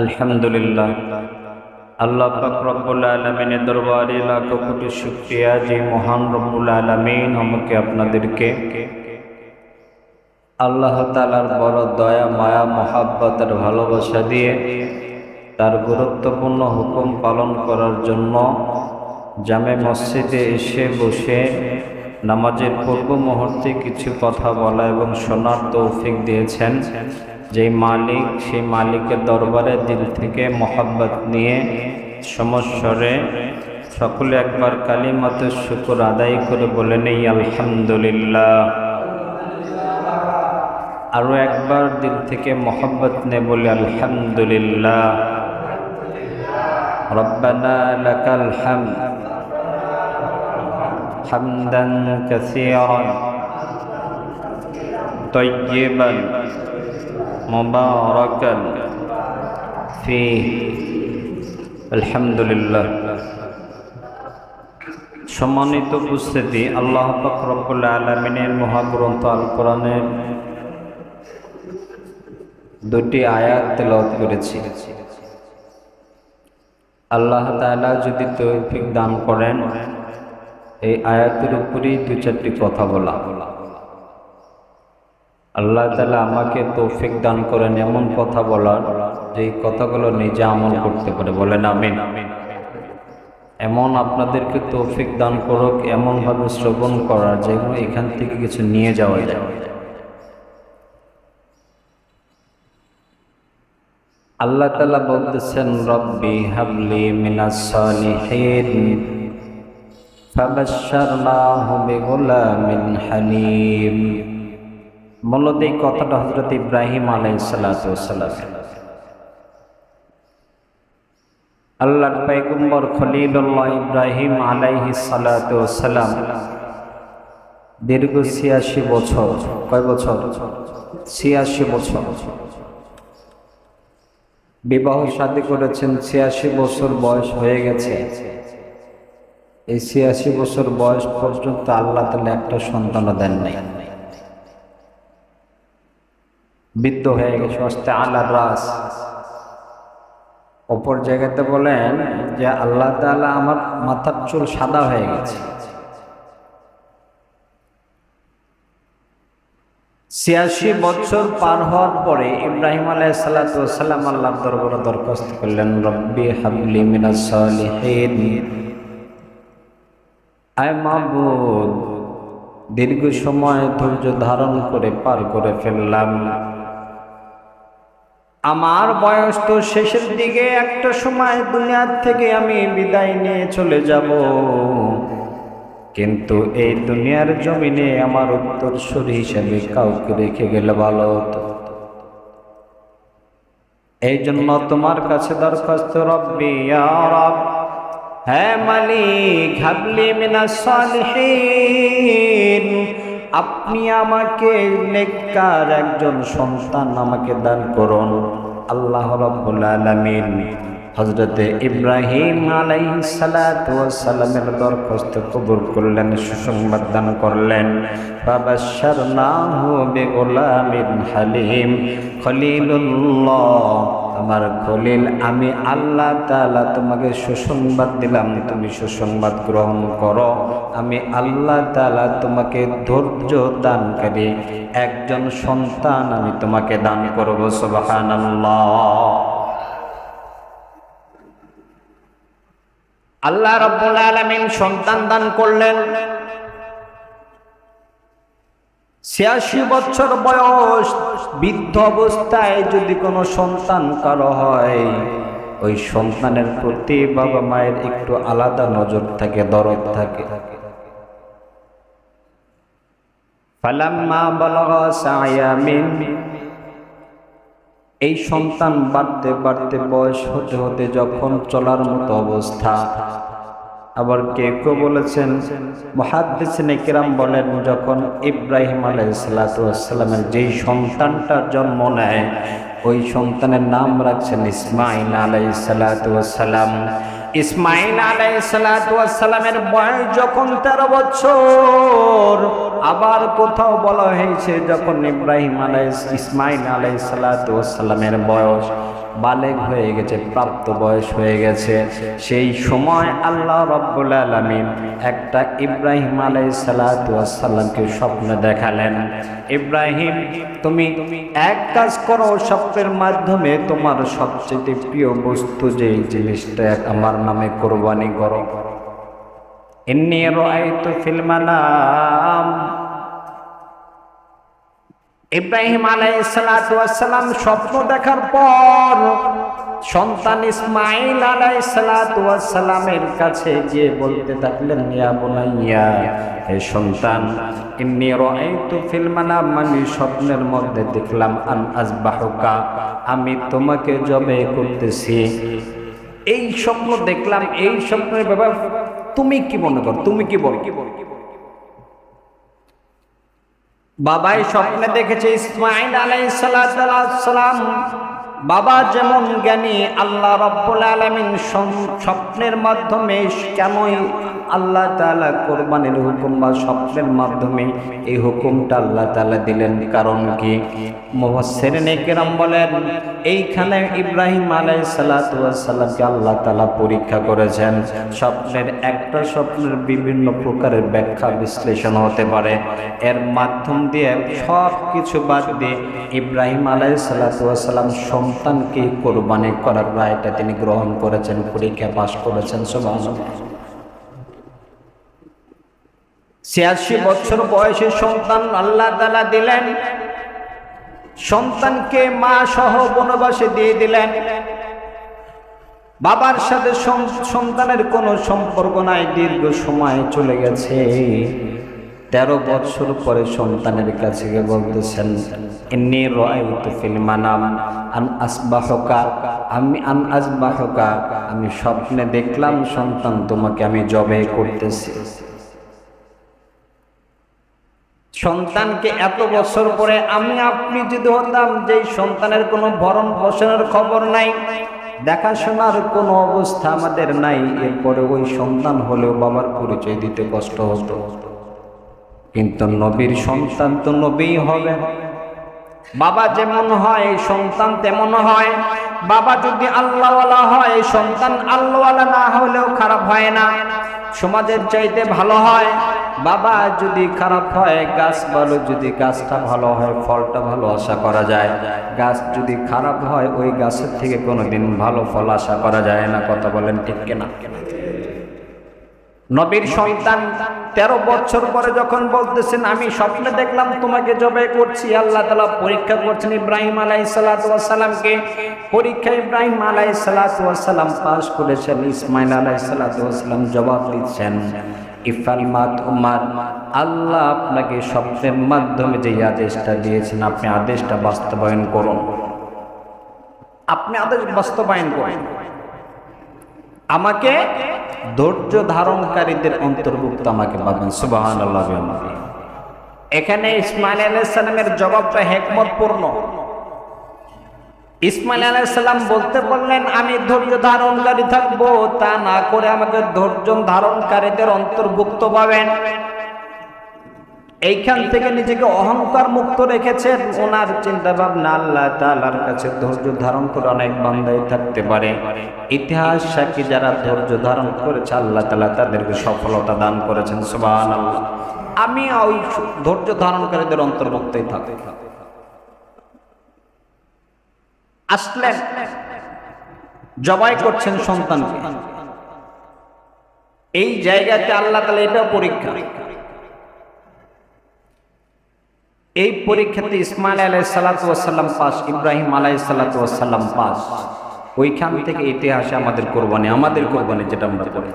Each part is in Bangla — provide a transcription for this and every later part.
আলহামদুলিল্লাহ। আল্লাহ রব্বুল আলমিনের দরবারে লাখো কোটি শুক্রিয়া যে মহান রব্বুল আলমিন আমাকে আপনাদেরকে আল্লাহ তালার বড় দয়া, মায়া মহাব্বতের ভালোবাসা দিয়ে তার গুরুত্বপূর্ণ হুকুম পালন করার জন্য জামে মসজিদে এসে বসে নামাজের পূর্ব মুহূর্তে কিছু কথা বলা এবং শোনার তৌফিক দিয়েছেন। যেই মালিক সেই মালিকের দরবারে দিল থেকে মহাব্বত নিয়ে সমস্বরে সকলে একবার কালিমাতে শুকুর আদায় করে বলে নেই আলহামদুলিল্লাহ আরও একবার দিল থেকে মহব্বত নে বলে আলহামদুলিল্লাহ রব্বানা লাকাল হামদ হামদান কাসীরান طيبا مباركا فيه الحمد لله সম্মানিত উপস্থিতি আল্লাহ পাক রব্বুল আলমিনের মহাগ্রন্থ আল কোরআনের দুটি আয়াত তেলাওয়াত করেছি আল্লাহ তাআলা যদি তৌফিক দান করেন এই আয়াতের উপরই দু চারটি কথা বলা আল্লাহ তালা আমাকে তৌফিক দান করেন এমন কথা বলার যে কথাগুলো নিজে আমল করতে পারে। বলেন আমিন। এমন আপনাদেরকে তৌফিক দান করুক, এমনভাবে শ্রবণ করার যেগুলো এখান থেকে কিছু নিয়ে যাওয়া যায়। আল্লাহ তালা বলতেছেন, রব্বি হাবলি মিনাস সালিহিন, ফাবাশশারনাহু বিগুলামিন হালিম। মূলত এই কথাটা হজরত ইব্রাহিম ওয়াসসালাম আল্লাহর পয়গম্বর খলিলুল্লাহ ইব্রাহিম আলাইহি সালাতু ওয়াসসালাম দীর্ঘ ছিয়াশি বছর, কয় বছর? ছিয়াশি বছর। বিবাহ শাদী করেছেন, ছিয়াশি বছর বয়স হয়ে গেছে। এই ছিয়াশি বছর বয়স পর্যন্ত আল্লাহ তালা একটা সন্তানও দেন নাই। বৃদ্ধ হয়ে গেছে, অস্তে আল্লাহ রাস। অপর জায়গাতে বলেন যে আল্লাহ তালা আমার মাথার চুল সাদা হয়ে গেছে। ছিয়াশি বছর পার হওয়ার পরে ইব্রাহিম আলাই সাল্লাম আল্লাহ দরবারে দরখাস্ত করলেন, রব্বি হাবলি মিনাস সালিহিন। আয় মাহবুদ দীর্ঘ সময় ধৈর্য ধারণ করে পার করে ফেললাম। আমার বয়স তো শেষের দিকে, একটা সময় দুনিয়ার থেকে আমি বিদায় নিয়ে চলে যাব। কিন্তু এই দুনিয়ার জমিনে আমার উত্তরসূরি হিসেবে কাউকে রেখে গেলে ভালো হতো। এই জন্য তোমার কাছে দরখাস্ত, রব্বি রব হ্যাঁ মালিক, হাবলি মিনাস সালিহিন আপনি আমাকে নেককার একজন সন্তান আমাকে দান করুন। আল্লাহ রাব্বুল আলামিন হজরতে ইব্রাহিম আলাইসালামের দরখাস্ত কবুল করলেন, সুসংবাদ দান করলেন। বাবাসার নাহু বেগোলামিন হালিম। খলিলুল্লাহ আমার খলিল, আমি আল্লাহ তাআলা তোমাকে সুসংবাদ দিলাম, তুমি সুসংবাদ গ্রহণ করো। আমি আল্লাহ তালা তোমাকে ধৈর্য দানকারী একজন সন্তান আমি তোমাকে দান করব, সুবহানাল্লাহ। আল্লাহ রব্বুল আলমিন সন্তান দান করলেন। ছিয়াশি বছর বয়স, বৃদ্ধ অবস্থায় যদি কোনো সন্তান কারও হয়, ওই সন্তানের প্রতি বাবা মায়ের একটু আলাদা নজর থাকে, দরদ থাকে। এই সন্তান বাড়তে বাড়তে বয়স হতে হতে যখন চলার মতো অবস্থা আবার কে কেউ বলেছেন, মহাদ্দিসিনে কিরাম বলেন, যখন ইব্রাহিম আলাইসালামের যেই সন্তানটা জন্ম নেয়, ওই সন্তানের নাম রাখছেন ইসমাইল আলাইসালাম ইসমাইল আলাইসালামের বয়স যখন তেরো বছর, আবার কোথাও বলা হয়েছে যখন ইব্রাহিম আলাই ইসমাইল আলাইসালামের বয়স বালেগ হয়ে গেছে, প্রাপ্ত বয়স হয়ে গেছে। সেই সময় আল্লাহ রব্বুল আলমিন একটা ইব্রাহিম আলাই সালাতামকে স্বপ্ন দেখালেন। ইব্রাহিম, তুমি এক কাজ করো, স্বপ্নের মাধ্যমে তোমার সবচেয়ে প্রিয় বস্তু যে জিনিসটা আমার নামে কোরবানি করো। ইন্নি রাআইতু ফিল মানাম। ইব্রাহিম আলাইসালাম স্বপ্ন দেখার পর সন্তান ইসমাইল আলাইসালামের কাছে গিয়ে বলতে থাকলেন, ইয়া বোনাইয়া, হে সন্তান আমি স্বপ্নের মধ্যে দেখলাম আমি তোমাকে জবে করতেছি। এই স্বপ্ন দেখলাম, এই স্বপ্নের ব্যাপার, তুমি কি মনে কর? তুমি কি বল কি বল? বাবাই স্বপ্নে দেখেছে ইসমাইল আলাইসালাম বাবা যেমন জ্ঞানী, আল্লাহ রব্বুল আলমিন স্বপ্নের মাধ্যমে কেনই আল্লাহ তালা কোরবানির হুকুম বা স্বপ্নের মাধ্যমে এই হুকুমটা আল্লাহ তালা দিলেন? কারণ কি? মোহাসেরাম বলেন, এইখানে ইব্রাহিম আলাই সাল্লাতামকে আল্লাহ তালা পরীক্ষা করেছেন। স্বপ্নের একটা স্বপ্নের বিভিন্ন প্রকারের ব্যাখ্যা বিশ্লেষণ হতে পারে। এর মাধ্যম দিয়ে সব কিছু বাদ দিয়ে ইব্রাহিম আলাই সাল্লাতাম সন্তানকে কোরবানি করার রায়টা তিনি গ্রহণ করেছেন, পরীক্ষা পাশ করেছেন সবাই ছিয়াশি বছর বয়সে সন্তান আল্লাহ তালা দিলেন। সন্তানকে মা সহ বনবাসে দিয়ে দিলেন। বাবার সাথে সন্তানের কোনো সম্পর্ক নাই, দীর্ঘ সময় চলে গেছে। তেরো বছর পরে সন্তানের কাছে গিয়ে বলতেছেন এমনি রয়তো ফিল্মানাম আন আসবাহকা, আমি আন আসবাহকা, আমি স্বপ্নে দেখলাম সন্তান তোমাকে আমি জবে করতেছি। সন্তানকে এত বছর পরে আমি আপনি যদি হতাম যে সন্তানের কোনো ভরণ পোষণের খবর নাই, দেখাশোনার কোনো অবস্থা আমাদের নাই, এরপরে ওই সন্তান হলেও বাবার পরিচয় দিতে কষ্ট হতো। কিন্তু নবীর সন্তান তো নবী হবে। বাবা যেমন হয় সন্তান তেমন হয়। বাবা যদি আল্লাহওয়ালা হয় সন্তান আল্লাহওয়ালা না হলেও খারাপ হয় না। সমাজের চাইতে ভালো হয়, বাবা যদি খারাপ হয়, গাছ ভালো, যদি গাছটা ভালো হয়, ফলটা ভালো, আশা করা যায়। গাছ যদি খারাপ হয়, ওই গাছের থেকে কোনোদিন ভালো ফল আশা করা যায় না, কথা বলেন ঠিক কেনা? নবীর সন্তান তেরো বছর পরে যখন বলতেছেন, আমি স্বপ্নে দেখলাম তোমাকে জবে করছি, আল্লাহ তালা পরীক্ষা করছেন ইব্রাহিম আলাই সালাতামকে পরীক্ষা ইব্রাহিম আলাই সালাতাম পাশ করেছেন ইসমাইল আলাই সালাতাম জবাব দিচ্ছেন। ইফাল মাত উমার আল্লাহ আপনাকে স্বপ্নের মাধ্যমে যে আদেশটা দিয়েছেন, আপনি আদেশটা বাস্তবায়ন করুন। আপনি আদেশ বাস্তবায়ন করুন। আমাকে ধৈর্য ধারণকারীদের অন্তর্ভুক্ত আমাকে পাবেন সুবাহান এখানে ইসমাইল আলাইসালামের জবাবটা হেকমতপূর্ণ। ইসমাইল আলাইসাল্লাম বলতে বললেন, আমি ধৈর্য ধারণকারী থাকব, তা না করে আমাকে ধৈর্য ধারণকারীদের অন্তর্ভুক্ত পাবেন এইখান থেকে নিজেকে অহংকার মুক্ত রেখেছেন, ওনার চিন্তা ভাবনা আল্লাহ তালার কাছে ধৈর্য ধারণ করে অনেক বান্দাই থাকতে পারে। ইতিহাস সাক্ষী যারা ধৈর্য ধারণ করেছে, আল্লাহ তালা তাদেরকে সফলতা দান করেছেন সুবান আমি ওই ধৈর্য ধারণকারীদের অন্তর্ভুক্তই থাকি। আসলেন, জবাই করছেন সন্তানকে। এই জায়গাতে আল্লাহ তালা এটাও পরীক্ষা। এই পরীক্ষাতে ইসমাইল আলাই সালাতাম পাস, ইব্রাহিম আলাই সালাতাম পাস। ওইখান থেকে ইতিহাসে আমাদের কোরবানি আমাদের কোরবানি যেটা আমরা করি।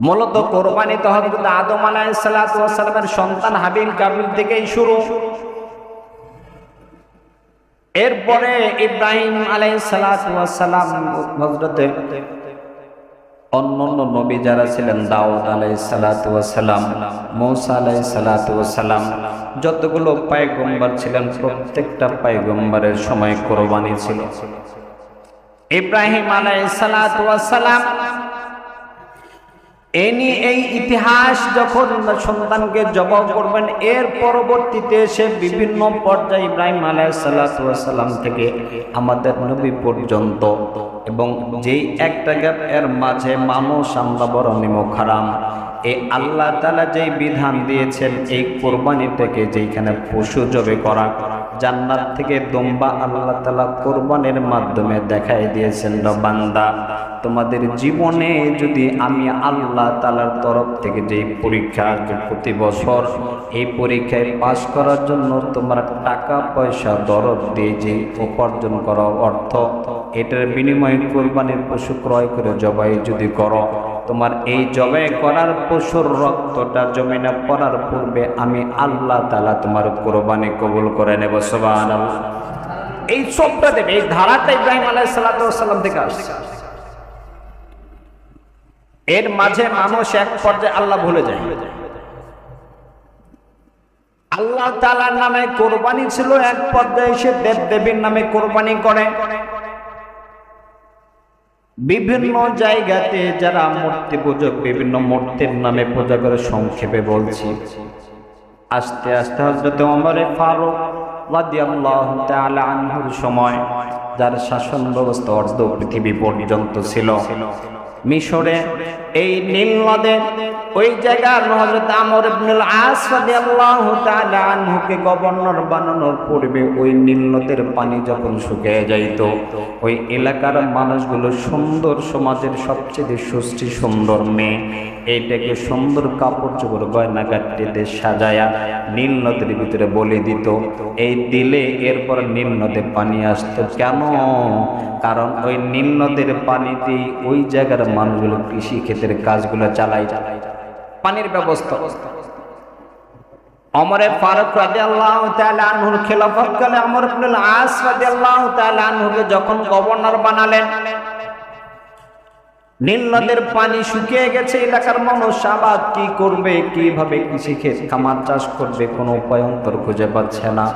মূলত কোরবানি তো হবে আদম আলাই সালাতামের সন্তান হাবিল কাবিল থেকেই শুরু। এরপরে ইব্রাহিম আলাই সালাতাম হজরতে অন্য অন্য নবী যারা ছিলেন, দাউদ আলাই সালাতাম মৌসা আলাই সালাতাম যতগুলো পায়গম্বর ছিলেন, প্রত্যেকটা পায়গম্বরের সময় কোরবানি ছিল। ইব্রাহিম আলাই সালাতাম এই নিয়ে এই ইতিহাস যখন সন্তানকে জবাব করবেন, এর পরবর্তীতে সে বিভিন্ন পর্যায়ে ইব্রাহিম আলাইসাল্লাম থেকে আমাদের নবী পর্যন্ত এবং যেই একটা গ্যাপ এর মাঝে মানুষ আমরা বড় হারাম। এই আল্লাহ তালা যেই বিধান দিয়েছেন, এই কোরবানিটাকে যেইখানে পশু জবে করা, জান্নাত থেকে দম্বা আল্লাহ তালা কোরবানের মাধ্যমে দেখাই দিয়েছেন বান্দা। তোমাদের জীবনে যদি আমি আল্লাহ তালার তরফ থেকে যে পরীক্ষা আসবে প্রতি বছর, এই পরীক্ষায় পাশ করার জন্য তোমার টাকা, পয়সা, দরদ দিয়ে যে উপার্জন করা অর্থ, এটার বিনিময়ে কোরবানির পশু ক্রয় করে জবাই যদি করো তোমার এই জবাই করার পশুর রক্তটা জমিনে পড়ার পূর্বে আমি আল্লাহ তালা তোমার কোরবানি কবুল করে নেব সোবান এই সবটা দেবে, এই ধারাটা ইব্রাহিম আলাহ সাল্লাম থেকে আসছে। এর মাঝে মানুষ এক পর্যায়ে আল্লাহ ভুলে যায়। আল্লাহ তালার নামে কোরবানি ছিল, এক পর্যায়ে সে দেব দেবীর নামে কোরবানি করে। বিভিন্ন জায়গাতে যারা মূর্তি পূজক, বিভিন্ন মূর্তির নামে পূজা করে সংক্ষেপে বলছি। আস্তে আস্তে হজরত অমরে ফারুক আনহুর সময়, যার শাসন ব্যবস্থা অর্ধ পৃথিবী পর্যন্ত ছিল, মিশরে এই নীল ওই জায়গার হযরত আমর ইবনুল আস রাদিয়াল্লাহু তাআলা আনহুকে গভর্নর বানানোর পূর্বে ওই নীল নদের পানি যখন শুকিয়ে যাইত, ওই এলাকার মানুষগুলো সুন্দর সমাজের সবচেয়ে সুষ্টি সুন্দর মেয়ে। এইটাকে সুন্দর কাপড় চোপড়, গয়না কাটিতে সাজায়া নীল ভিতরে বলে দিত, এই দিলে এরপর নীল নদে পানি আসতো কেন? কারণ ওই নীল নদের পানিতেই ওই জায়গার মানুষগুলো কৃষি ক্ষেতের কাজগুলো চালাই। পানির ব্যবস্থা। অমরে ফারুক আনহুর ইবনুল আস আনহুকে যখন গভর্নর বানালেন, নীল নদের পানি শুকিয়ে গেছে, এলাকার মানুষ আবাদ কি করবে, কীভাবে কৃষি ক্ষেত খামার চাষ করবে, কোনো উপায় অন্তর খুঁজে পাচ্ছে না।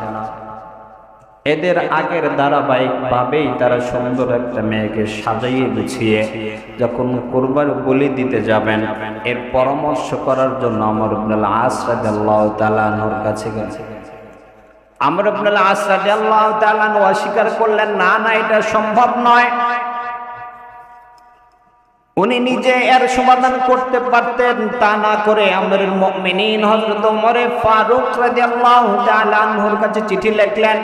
এদের আগের ধারাবাহিক ভাবেই তারা সুন্দর একটা মেয়েকে সাজাইয়ে গুছিয়ে যখন কোরবার বলি দিতে যাবেন, এর পরামর্শ করার জন্য আমার ইবনুল আসরাদ আল্লাহ তালানোর কাছে গেছে আমর ইবনুল আসরাদ আল্লাহ তালান অস্বীকার করলেন, না না, এটা সম্ভব নয়। উনি নিজে এর সমাধান করতে পারতেন, তা না করে আমরের মুমিনিন হযরত ওমরে ফারুক রাদিয়াল্লাহু তাআলা আনহুর কাছে চিঠি লিখলেন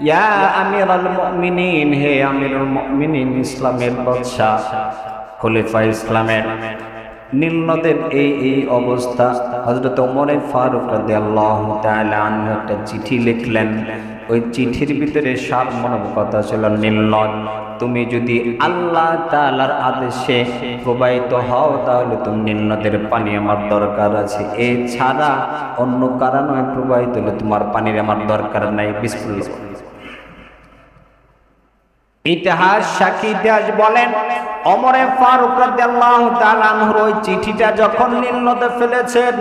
ইয়া আমিরাল মুমিনিন, হে আমিরুল মুমিনিন, ইসলামের বাদশা, খলিফা ইসলামের নীল এই এই অবস্থা। হজরত ওমরে ফারুক রাদিয়াল্লাহু তাআলা আনহু একটা চিঠি লিখলেন। ওই চিঠির ভিতরে সাত মনব কথা ছিল নীল নদ তুমি যদি আল্লাহ তাআলার আদেশে প্রবাহিত হও, তাহলে তুমি নীল পানি আমার দরকার আছে। এছাড়া অন্য কারণে প্রবাহিত হলে তোমার পানির আমার দরকার নাই। বিসমিল্লাহ। ইতিহাস সাক্ষী ইতিহাস বলেন অমরে ফারুক রাদিয়াল্লাহু তাআলা ওই চিঠিটা যখন নীলনদে ফেলেছেন,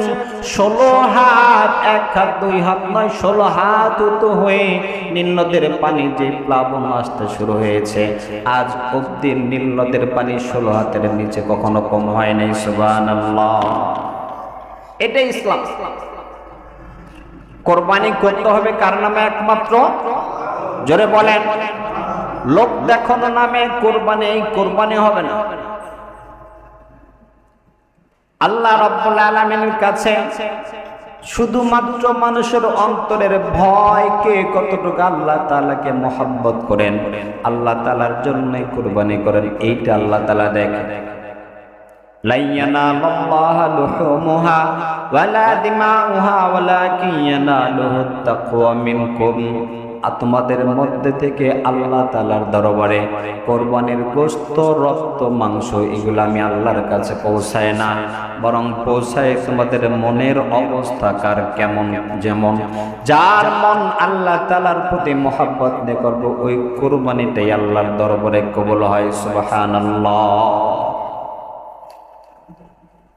ষোলো হাত, এক হাত, দুই হাত নয়, ষোলো হাত উঁচু হয়ে নীলনদের পানি যে প্লাবন আসতে শুরু হয়েছে। আজ অব্দি নীলনদের পানি ষোলো হাতের নিচে কখনো কম হয় নাই, সুবহানাল্লাহ। এটাই ইসলাম। কোরবানি করতে হবে কার নামে একমাত্র? জোরে বলেন। লোক দেখানো নামে কোরবানি, এই কোরবানি হবে না। আল্লাহ রব্বুল আলমিনের কাছে শুধুমাত্র মানুষের অন্তরের ভয়কে কতটুকু আল্লাহ তালাকে মহাব্বত করেন, আল্লাহ তালার জন্যই কোরবানি করেন, এইটা আল্লাহ তালা দেখেন। তোমাদের মধ্যে থেকে আল্লাহ তালার দরবারে কোরবানির গোস্ত রক্ত, মাংস এগুলো আমি আল্লাহর কাছে পৌঁছায় না। বরং পৌঁছায় তোমাদের মনের অবস্থা কার কেমন যেমন। যার মন আল্লাহ তালার প্রতি মহাব্বত নে করব, ওই কোরবানিটাই আল্লাহর দরবারে কবল হয় সুবাহান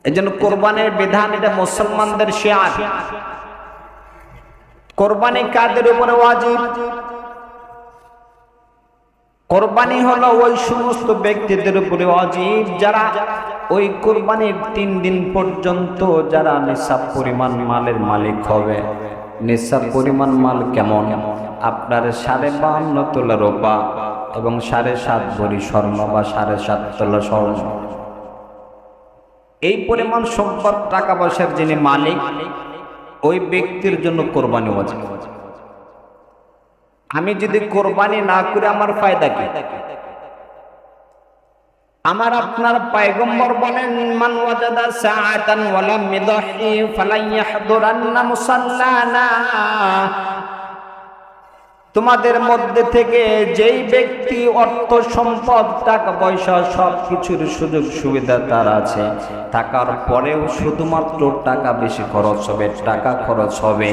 এই জন্য কোরবানের বিধান এটা মুসলমানদের শেয়ার। কোরবানি কাদের উপরে ওয়াজিব? কোরবানি হলো ওই সমস্ত ব্যক্তিদের উপরে ওয়াজিব, যারা ওই কোরবানির তিন দিন পর্যন্ত যারা নিঃসাব পরিমাণ মালের মালিক হবে। নিঃসাব পরিমাণ মাল কেমন? আপনার সাড়ে বাহান্ন তোলা রোপা এবং সাড়ে সাত ভরি স্বর্ণ বা সাড়ে সাত তোলা স্বর্ণ। এই পরিমাণ সম্পদ টাকা পয়সার যিনি মালিক ওই ব্যক্তির জন্য কোরবানি ওয়াজিব আমি যদি কোরবানি না করে, আমার ফায়দা কি? আমার আপনার পায়গম্বর বলেন, মান ওয়াজাদা সাআতান ওয়ালাম ফালাইয়াহদুরান্না মুসাল্লানা। তোমাদের মধ্যে থেকে যেই ব্যক্তি অর্থ সম্পদ, টাকা পয়সা সব কিছুর সুযোগ সুবিধা তার আছে। টাকার পরেও শুধুমাত্র টাকা বেশি খরচ হবে, টাকা খরচ হবে।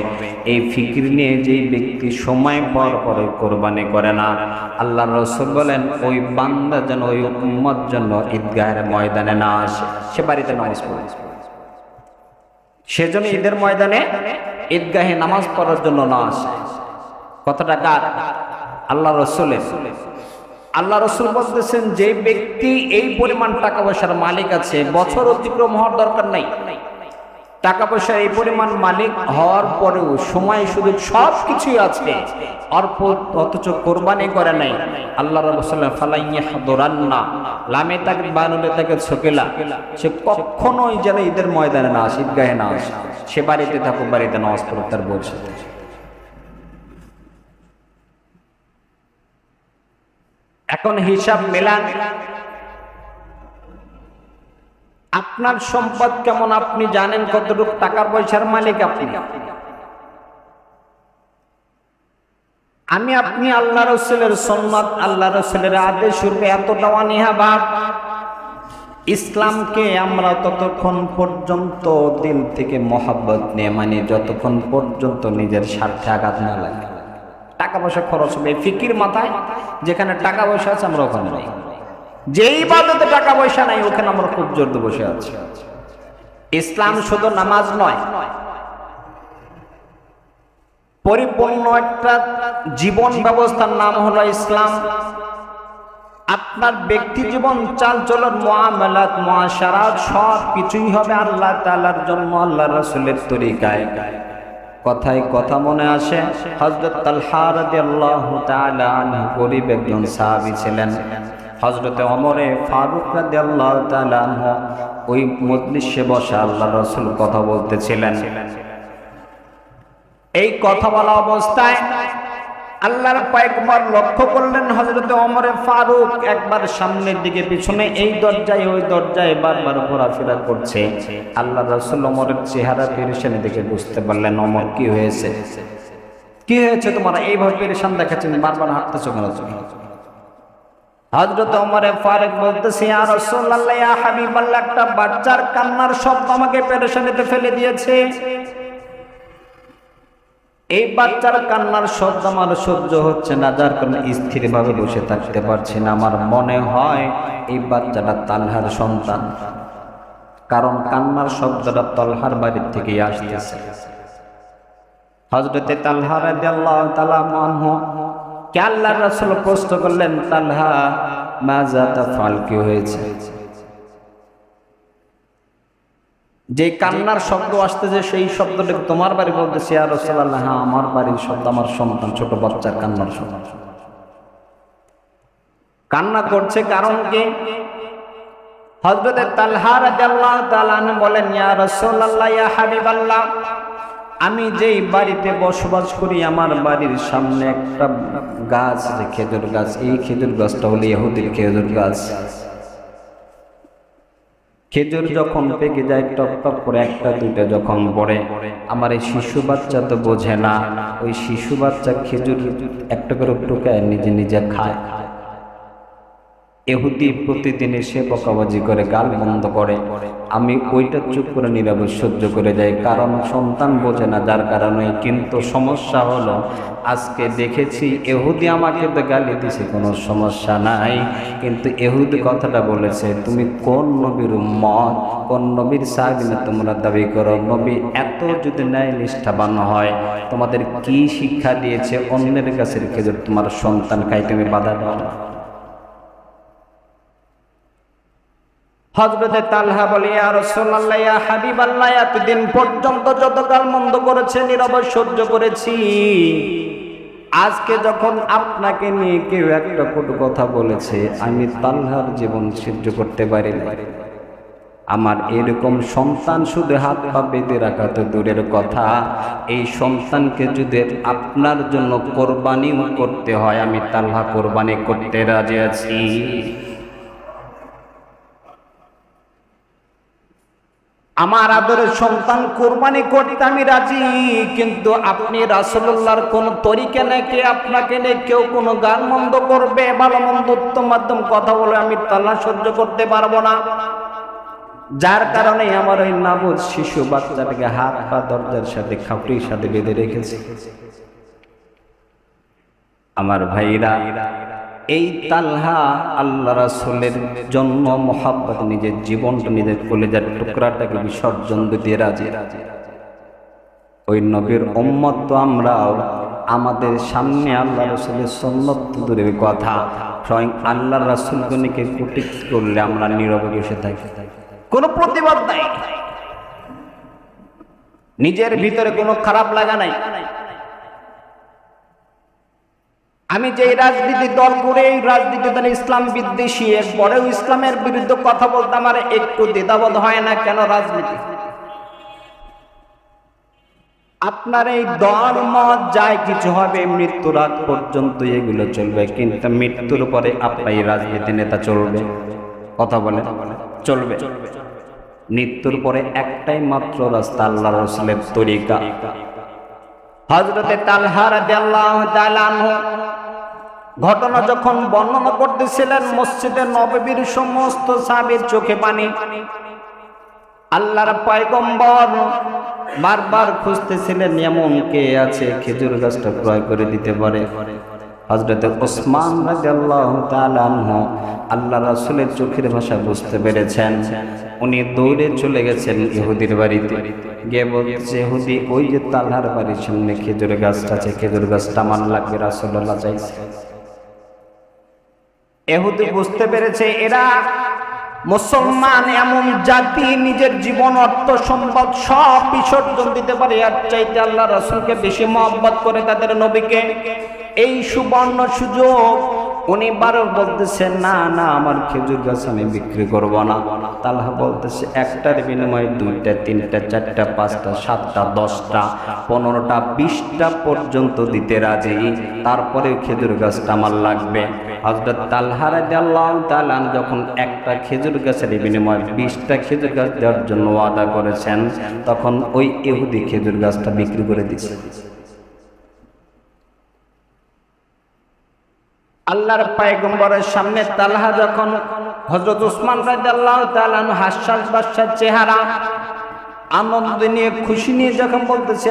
এই ফিকির নিয়ে যেই ব্যক্তি সময় পর পরে কোরবানি করে না, আল্লাহ রসুল বলেন, ওই বান্দা যেন ওই উম্মত জন্য ঈদগাহের ময়দানে না আসে, সে বাড়িতে নামাজ পড়ে। সেজন্য ঈদের ময়দানে ঈদগাহে নামাজ পড়ার জন্য না আসে। কতটা কার আল্লাহ রসুলের আল্লাহ রসুল বলতেছেন, যে ব্যক্তি এই পরিমাণ টাকা পয়সার মালিক আছে, বছর অতিক্রম হওয়ার দরকার নাই। টাকা পয়সার এই পরিমাণ মালিক হওয়ার পরেও সময় সুযোগ সব কিছুই আছে। অল্প অথচ কোরবানি করে নাই। আল্লাহ রসুল ফালাইয়া দোরান্না লামে তাকে বানুলে তাকে ছকেলা। সে কখনোই যেন ঈদের ময়দানে না আসে ঈদগাহে না আসে। সে বাড়িতে থাকুক, বাড়িতে নামাজ পড়ুক, তার বলছে এখন হিসাব মেলান। আপনার সম্পদ কেমন আপনি জানেন? কতটুকু টাকার পয়সার মালিক আপনি? আমি আপনি আল্লাহ রসুলের সন্ন্যত আল্লাহ রসুলের আদেশ রূপে এতটা অনীহা ভাব ইসলামকে আমরা ততক্ষণ পর্যন্ত দিল থেকে মহাব্বত নিয়ে মানে যতক্ষণ পর্যন্ত নিজের স্বার্থে আঘাত না লাগে। টাকা পয়সা খরচ হবে। ফিকির মাথায় যেখানে টাকা পয়সা আছে আমরা ওখানে যেই বাদতে টাকা পয়সা নাই, ওখানে আমরা খুব জোর বসে আছি। ইসলাম শুধু নামাজ নয়, পরিপূর্ণ একটা জীবন ব্যবস্থার নাম হলো ইসলাম। আপনার ব্যক্তি জীবন চাল চলন মহামেলাত মহাসারাত সব কিছুই হবে আল্লাহ তালার জন্য, আল্লাহ রসুলের তরিকায়। কথায় কথা মনে আসে হজরত তালহার গরিব একজন সাহাবি ছিলেন। হজরতে অমরে ফারুক ওই মজলিসে বসে আল্লাহ রসুল কথা বলতেছিলেন। এই কথা বলা অবস্থায় আল্লাহর পয়গম্বর লক্ষ্য করলেন হজরত অমরে ফারুক, একবার সামনের দিকে, পিছনে এই দরজায়, ওই দরজায় বারবার ঘোরাফেরা করছে। আল্লাহ রসুল অমরের চেহারা পেরেশানি দেখে বুঝতে পারলেন অমর কি হয়েছে? কি হয়েছে তোমার? এইভাবে পেরেশান দেখাচ্ছেন বারবার হাঁটতেছো কেন? হজরত অমরে ফারুক বলতেছে আর রসুল্লাহ হাবিবাল্লাহ, একটা বাচ্চার কান্নার শব্দ আমাকে পেরেশানিতে ফেলে দিয়েছে। এই বাচ্চার কান্নার শব্দ আমার সহ্য হচ্ছে না, যার কারণে স্থিরভাবে বসে থাকতে পারছি না। আমার মনে হয় এই বাচ্চাটা তালহার সন্তান, কারণ কান্নার শব্দটা তলহার বাড়ির থেকেই আসতেছে। হজরতে তালহার কে আল্লাহ রাসূল প্রশ্ন করলেন, তালহা মাজা তাফাল কি হয়েছে? যে কান্নার শব্দ আসতেছে, সেই শব্দটা তোমার বাড়ি বলতেছে আর রসল্লাহ হ্যাঁ আমার বাড়ির শব্দ, আমার সন্তান, ছোট বাচ্চার কান্নার শব্দ। কান্না করছে কারণ কি? তালহার বলেন, ইয়া রসল্লাহ ইয়া হাবিবাল্লাহ, আমি যেই বাড়িতে বসবাস করি, আমার বাড়ির সামনে একটা গাছ যে খেজুর গাছ। এই খেজুর গাছটা হলো ইহুদির খেজুর গাছ। খেজুর যখন পেকে যায়, টপ টপ করে একটা, দুইটা যখন পড়ে, আমার এই শিশু বাচ্চা তো বোঝে না। ওই শিশু বাচ্চা খেজুর একটা করে টুকায় নিজে নিজে খায়। এহুদি প্রতিদিন এসে বকাবাজি করে, গাল বন্ধ করে। আমি ওইটা চুপ করে নীরবে সহ্য করে যাই, কারণ সন্তান বোঝে না যার কারণে। কিন্তু সমস্যা হলো, আজকে দেখেছি এহুদি আমাকে গালি দিছে, কোনো সমস্যা নাই। কিন্তু এহুদি কথাটা বলেছে, তুমি কোন নবীর মত কোন নবীর সাহাবিনে তোমরা দাবি করো? নবী এত যদি ন্যায় নিষ্ঠাবান হয়, তোমাদের কি শিক্ষা দিয়েছে? অন্যের কাছে খেজুর তোমার সন্তান খাই তুমি বাধা দাও হজরতে তালহা বলে, ইয়া রাসূলুল্লাহ, ইয়া হাবিবাল্লাহ, এতদিন পর্যন্ত যতকাল মন্দ করেছে নীরবে সহ্য করেছি। আজকে যখন আপনাকে নিয়ে কেউ একটা কটু কথা বলেছে, আমি তালহার জীবন সহ্য করতে পারি আমার এরকম সন্তান শুধু হাত পা বেঁধে রাখা তো দূরের কথা। এই সন্তানকে যদি আপনার জন্য কোরবানিও করতে হয়, আমি তাল্লাহ কোরবানি করতে রাজি আছি। আমার আদরের সন্তান কোরবানি করতে আমি রাজি, কিন্তু আপনি রাসুল্লাহর কোন তরিকে নাকি, আপনাকে নিয়ে কেউ কোনো গান মন্দ করবে ভালো মন্দ উত্তম মাধ্যম কথা বলে আমি তালা সহ্য করতে পারব না। যার কারণে আমার ওই নাবুদ শিশু বাচ্চাটাকে হাত পা দরজার সাথে, খাপড়ির সাথে বেঁধে রেখেছে। আমার ভাইরা এই তালহা আল্লাহ রাসুলের জন্ম, মোহাব্বত, নিজের জীবনটা, নিজের কলেজার টুকরাটাকে বিসর্জন দিতে রাজি। ওই নবীর উম্মত তো আমরাও, আমাদের সামনে আল্লাহ রসুলের সন্ন্যত দূরের কথা। স্বয়ং আল্লাহ রাসুলগণিকে কুটিক করলে আমরা নীরবে বসে থাকি। কোনো প্রতিবাদ নাই। নিজের ভিতরে কোনো খারাপ লাগা নাই। আমি যে রাজনীতি দল করে এই রাজনীতি দল ইসলাম বিদ্বেষী, এরপরেও ইসলামের বিরুদ্ধে কথা বলতে আমার একটু দ্বিধাবোধ হয় না, কেন রাজনীতি? আপনার এই দল, মত, যাই কিছু হবে, মৃত্যুর আগ পর্যন্ত এগুলো চলবে, কিন্তু মৃত্যুর পরে আপনার এই রাজনীতি নেতা চলবে। কথা বলে, চলবে। মৃত্যুর পরে একটাই মাত্র রাস্তা আল্লাহ রসুলের তরিকা। হজরতে তালহার ঘটনা যখন বর্ণনা করতেছিলেন মসজিদের নববীর সমস্ত সাবির চোখে পানি। আল্লাহর পয়গম্বর বারবার খুঁজতেছিলেন, এমন কে আছে খেজুর গাছটা ক্রয় করে দিতে পারে? হজরত ওসমান আল্লাহ রাসূলের চোখের ভাষা বুঝতে পেরেছেন। উনি দৌড়ে চলে গেছেন ইহুদির বাড়িতে। গিয়ে বলছে ইহুদি, ওই যে তালহার বাড়ির সামনে খেজুর গাছটা আছে, খেজুর গাছটা আমার লাগবে রাসূলুল্লাহ চাইছে এহুদি বুঝতে পেরেছে, এরা মুসলমান, এমন জাতি, নিজের জীবন, অর্থ, সম্পদ, সব বিসর্জন দিতে পারে। আর চাইতে আল্লাহ রসুলকে বেশি মহব্বত করে তাদের নবীকে এই সুবর্ণ সুযোগ উনি বারো বলতেছেন না না, আমার খেজুর গাছ আমি বিক্রি করব না। তালহা বলতেছে, একটার বিনিময়ে দুইটা, তিনটা, চারটা, পাঁচটা, সাতটা, দশটা, পনেরোটা, বিশটা পর্যন্ত দিতে রাজি। তারপরে খেজুর গাছটা আমার লাগবে। হজরত তালহারা আল্লাহ তালান যখন একটা খেজুর গাছের বিনিময়ে বিশটা খেজুর গাছ দেওয়ার জন্য ওয়াদা করেছেন, তখন ওই এহুদি খেজুর গাছটা বিক্রি করে দিচ্ছে আল্লাহর পায়গম্বরের সামনে তালহা যখন হজরত উসমান রাজাল্লাহ চেহারা আনন্দ নিয়ে, খুশি নিয়ে যখন বলতেছে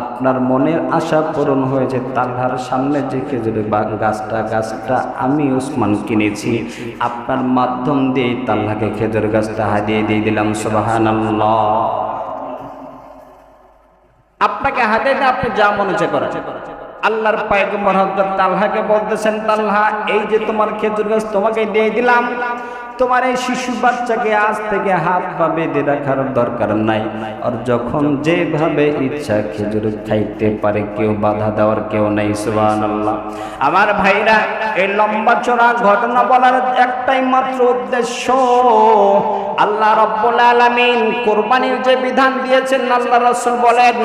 আপনার মনের আশা পূরণ হয়েছে, তালহার সামনে যে খেজুরের গাছটা গাছটা আমি উসমান কিনেছি, আপনার মাধ্যম দিয়ে তাল্লাহকে খেজুর গাছটা হারিয়ে দিয়ে দিলাম সুবাহান আপনাকে হাতে আপনি যা মনে করেন। আল্লাহর পায়গম্বর হজরত তালহাকে বলতেছেন, তালহা, এই যে তোমার খেজুর গাছ তোমাকে দিয়ে দিলাম। তোমার এই শিশু বাচ্চাকে আজ থেকে হাত পা বেঁধে রাখার দরকার নাই। আর যখন যেভাবে ইচ্ছা খেজুর খাইতে পারে, কেউ বাধা দেওয়ার কেউ নাই সুবান আল্লাহ আমার ভাইরা, এই লম্বা চড়া ঘটনা বলার একটাই মাত্র উদ্দেশ্য আল্লাহ রব্বুল আলামিন কোরবানির যে বিধান দিয়েছেন, আল্লাহ রাসূল বলেন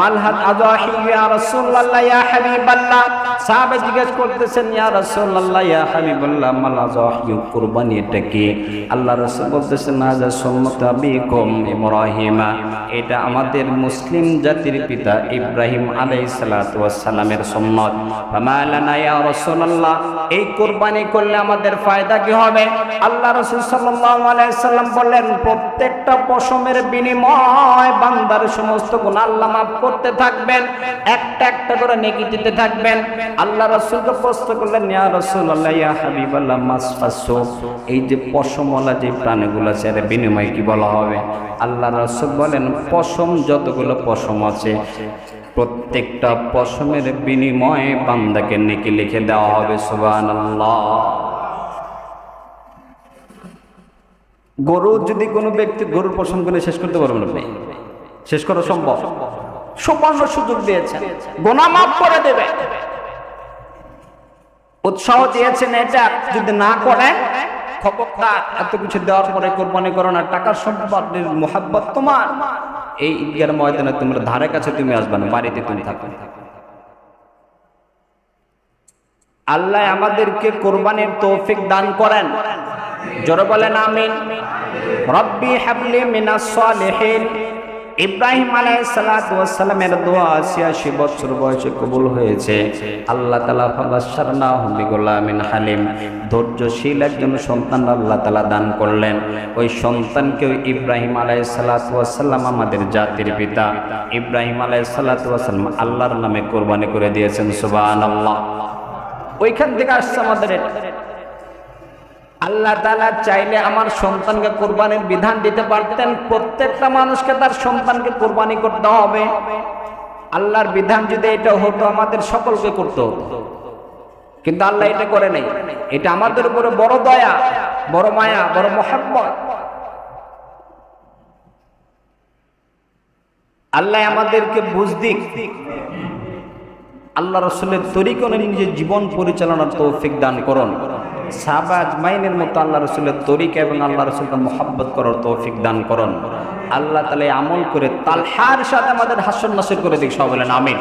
মালহাদ আযাহি ইয়া রাসূলুল্লাহ, ইয়া হাবিবাল্লাহ। সাহাবে জিজ্ঞেস করতেছেন, ইয়া রাসূলুল্লাহ, ইয়া হাবিবাল্লাহ, মাল আযাহি কোরবানি এটা কি? আল্লাহ রাসূল বলতেছেন আযা সুন্নাত আবিকুম ইব্রাহিমা। এটা আমাদের মুসলিম জাতির পিতা ইব্রাহিম আলাইহিস সালাতু ওয়াস সালামের সুন্নাত। ফামা লানা ইয়া রাসূলুল্লাহ? এই কোরবানি করলে আমাদের ফায়দা কি হবে? আল্লাহ রাসূল সাল্লাল্লাহু আলাইহি সাল্লাম বললেন প্রত্যেকটা পশমের বিনিময় বান্দার সমস্ত গুণ আল্লাহ মাফ করতে থাকবেন, একটা একটা করে নেকি দিতে থাকবেন। আল্লাহ রাসূলকে প্রশ্ন করলেন, ইয়া ইয়া এই যে পশমওয়ালা যে প্রাণীগুলো আছে এর বিনিময় কি বলা হবে? আল্লাহ রাসূল বলেন, পশম যতগুলো পশম আছে, প্রত্যেকটা পশমের বিনিময়ে বান্দাকে নেকি লিখে দেওয়া হবে, সুবহানাল্লাহ। গরু যদি কোনো ব্যক্তি গরুর পোষণ করে শেষ করতে পারবেন আপনি শেষ করা সম্ভব? সুবর্ণ সুযোগ দিয়েছেন। গোনা মাফ করে দেবে। উৎসাহ দিয়েছেন এটা। যদি না খবরদার, এত কিছু দেওয়ার পরে কোরবানি করো না টাকার সম্পদের মোহাব্বত তোমার। এই ঈদগার ময়দানে তোমরা ধারে কাছে তুমি আসবে না, বাড়িতে তুমি থাকবে। আল্লাহ আমাদেরকে কোরবানির তৌফিক দান করেন। জোরে বলেন আমিন। রব্বি হাবলি মিনাস সালিহিন। ইব্রাহিম আলাইহিসসালামের দোয়া ছিয়াশি বছর বয়সে কবুল হয়েছে। আল্লাহ তালা ফাবাসারনা হুবি গোলামিন হালিম। ধৈর্যশীল একজন সন্তান আল্লাহ তালা দান করলেন। ওই সন্তানকেও ইব্রাহিম আলাইসাল্লাম আমাদের জাতির পিতা। ইব্রাহিম আলাইসাল্লাম আল্লাহর নামে কোরবানি করে দিয়েছেন সুবান আল্লাহ ওইখান থেকে আসছে আমাদের। আল্লাহ তালা চাইলে আমার সন্তানকে কোরবানির বিধান দিতে পারতেন, প্রত্যেকটা মানুষকে তার সন্তানকে কোরবানি করতে হবে। আল্লাহর বিধান যদি এটা হতো, আমাদের সকলকে করতে হতো। কিন্তু আল্লাহ এটা করে নেই। এটা আমাদের উপরে বড় দয়া, বড় মায়া, বড় মহাব্বত। আল্লাহ আমাদেরকে বুঝ দিক। আল্লাহ রসুলের তরিকনের নিজের জীবন পরিচালনার তৌফিক দান করুন। সাবাজ মাইনের মতো আল্লাহ রসুলের তরিকা এবং আল্লাহ রসুলকে মোহাব্বত করার তৌফিক দান করুন। আল্লাহ তালে আমল করে তালহার সাথে আমাদের হাস্য নাসির করে দিক। সব বলেন আমিন।